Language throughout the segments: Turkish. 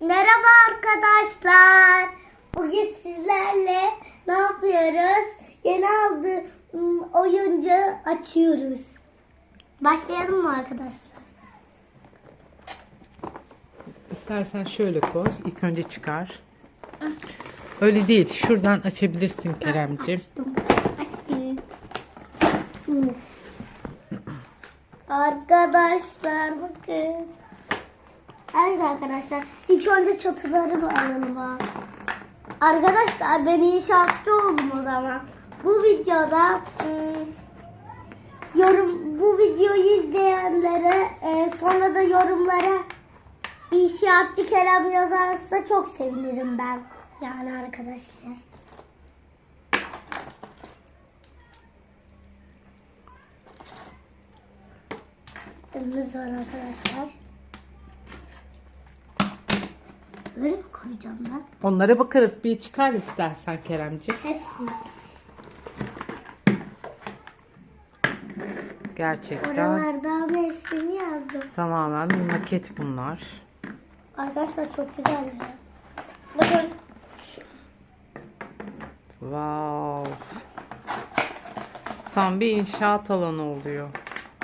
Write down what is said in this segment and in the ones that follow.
Merhaba arkadaşlar. Bugün sizlerle ne yapıyoruz? Yeni aldığım oyuncağı açıyoruz. Başlayalım mı arkadaşlar? İstersen şöyle koy. İlk önce çıkar. Öyle değil. Şuradan açabilirsin Keremciğim. Açtım. Açtım. Arkadaşlar bakın. Evet arkadaşlar. İlk önce çatıları abi? Arkadaşlar ben inşaatçı oldum o zaman. Bu videoda ım, yorum bu videoyu izleyenlere e, sonra da yorumlara inşaatçı Kerem yazarsa çok sevinirim ben. Yani arkadaşlar. Evimiz var arkadaşlar. Mi koyacağım ben? Onlara bakarız. Bir çıkar istersen Keremciğim. Hepsini. Gerçekten Oralarda hepsini yazdım. tamamen bir maket bunlar. Arkadaşlar çok güzel ya. Bakın. Wow. Tam bir inşaat alanı oluyor.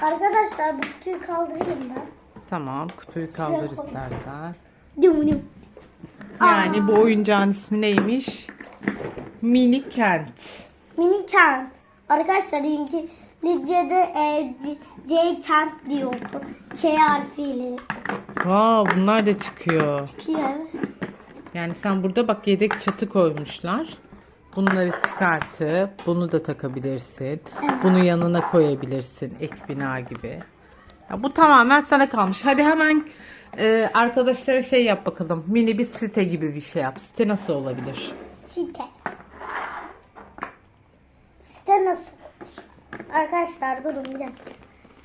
Arkadaşlar bu kutuyu kaldırayım ben. Tamam. Kutuyu kaldır istersen. Dım. Yani bu oyuncağın ismi neymiş? Mini kent. Mini kent. Arkadaşlar İngilizce'de e, C, C kent diyor. K harfiyle. Wow, bunlar da çıkıyor. Çıkıyor. Yani sen burada bak yedek çatı koymuşlar. Bunları çıkartıp bunu da takabilirsin. Evet. Bunu yanına koyabilirsin ek bina gibi. Ya bu tamamen sana kalmış. Hadi hemen e, arkadaşlara şey yap bakalım. Mini bir site gibi bir şey yap. Site nasıl olabilir? Site. Site nasıl olur? Arkadaşlar durun bir dakika.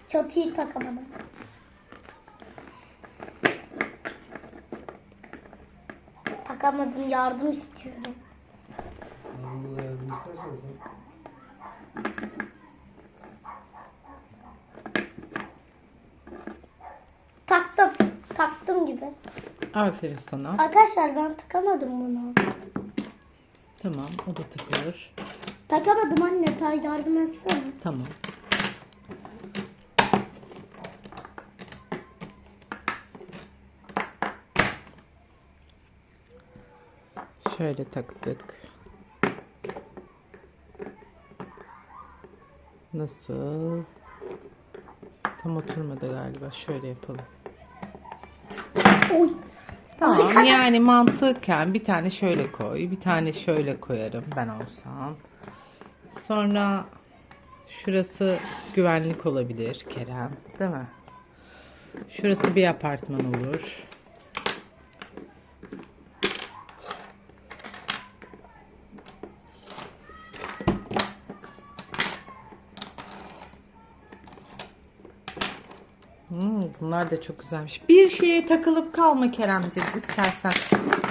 Çatıyı takamadım. Takamadım yardım istiyorum. Yardım istersen sen. Taktım. Taktım gibi. Aferin sana. Arkadaşlar ben takamadım bunu. Tamam o da takılır. Takamadım anne. Ta yardım etsene. Tamam. Şöyle taktık. Nasıl? Tam oturmadı galiba. Şöyle yapalım. Oy. Tamam Arkada- yani mantıken bir tane şöyle koy. Bir tane şöyle koyarım ben olsam. Sonra şurası güvenlik olabilir Kerem. Değil mi? Şurası bir apartman olur. Hmm, bunlar da çok güzelmiş. Bir şeye takılıp kalma Keremciğim istersen.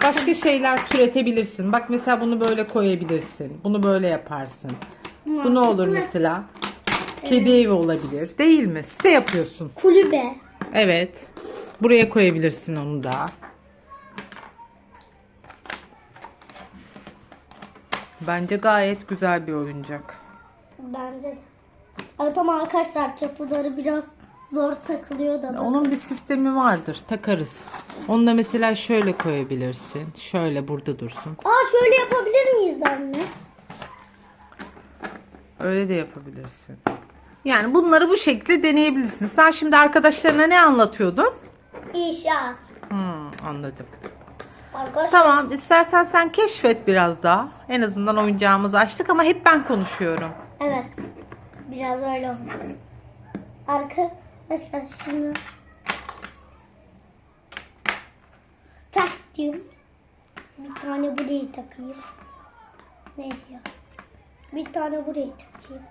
Başka şeyler türetebilirsin. Bak mesela bunu böyle koyabilirsin. Bunu böyle yaparsın. Bu ne olur mesela? Kedi evi olabilir. Değil mi? Site yapıyorsun. Kulübe. Evet. Buraya koyabilirsin onu da. Bence gayet güzel bir oyuncak. Bence de. Evet ama arkadaşlar çatıları biraz zor takılıyor da. Onun bir sistemi vardır. Takarız. Onu da mesela şöyle koyabilirsin. Şöyle burada dursun. Aa şöyle yapabilir miyiz anne? Öyle de yapabilirsin. Yani bunları bu şekilde deneyebilirsin. Sen şimdi arkadaşlarına ne anlatıyordun? İnşaat. Hmm, anladım. Arkadaşlar Tamam, istersen sen keşfet biraz daha. En azından oyuncağımızı açtık ama hep ben konuşuyorum. evet. Biraz öyle oldu. Arkadaşlar şimdi taktım. Bir tane burayı takayım. Ne diyor? Bir tane burayı takayım.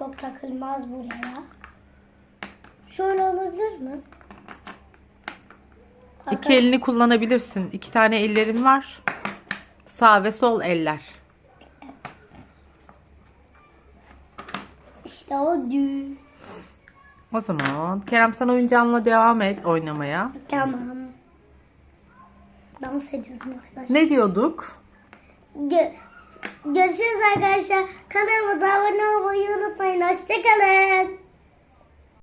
Yok takılmaz buraya. Şöyle olabilir mi? İki elini kullanabilirsin. İki tane ellerin var. Sağ ve sol eller. İşte o düğün. O zaman Kerem sen oyuncağınla devam et oynamaya. Tamam. dans ediyorum arkadaşlar. Ne diyorduk? Gö- görüşürüz arkadaşlar. Kanalımıza abone olmayı unutmayın. Hoşçakalın.